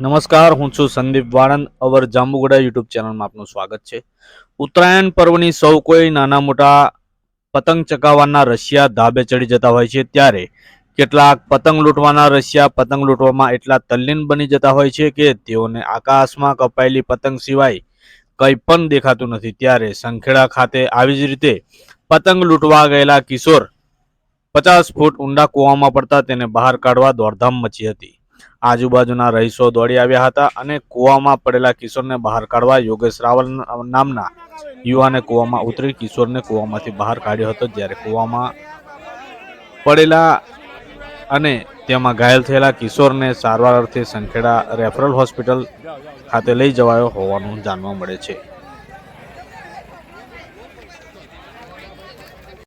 નમસ્કાર, હું છું સંદીપ વાણંદ અવર જાંબુગડા યુટ્યુબ ચેનલમાં આપનું સ્વાગત છે. ઉત્તરાયણ પર્વની સૌ કોઈ નાના મોટા પતંગ ચકાવવાના રશિયા ધાબે ચડી જતા હોય છે ત્યારે કેટલાક પતંગ લૂંટવાના રશિયા પતંગ લૂંટવામાં એટલા તલ્લીન બની જતા હોય છે કે તેઓને આકાશમાં કપાયેલી પતંગ સિવાય કંઈ પણ દેખાતું નથી. ત્યારે સંખેડા ખાતે આવી જ રીતે પતંગ લૂંટવા ગયેલા કિશોર પચાસ ફૂટ ઊંડા કૂવામાં પડતા તેને બહાર કાઢવા દોડધામ મચી હતી. આજુબાજુના રહીશો દોડી આવ્યા હતા અને કૂવામાં પડેલા કિશોરને બહાર કાઢવા યોગેશ રાવલ નામના યુવાને કૂવામાં ઉતરી કિશોરને કૂવામાંથી બહાર કાઢ્યો હતો. જ્યારે કૂવામાં પડેલા અને તેમાં ઘાયલ થયેલા કિશોરને સારવાર અર્થે સંખેડા રેફરલ હોસ્પિટલ ખાતે લઈ જવાયો હોવાનું જાણવા મળે છે.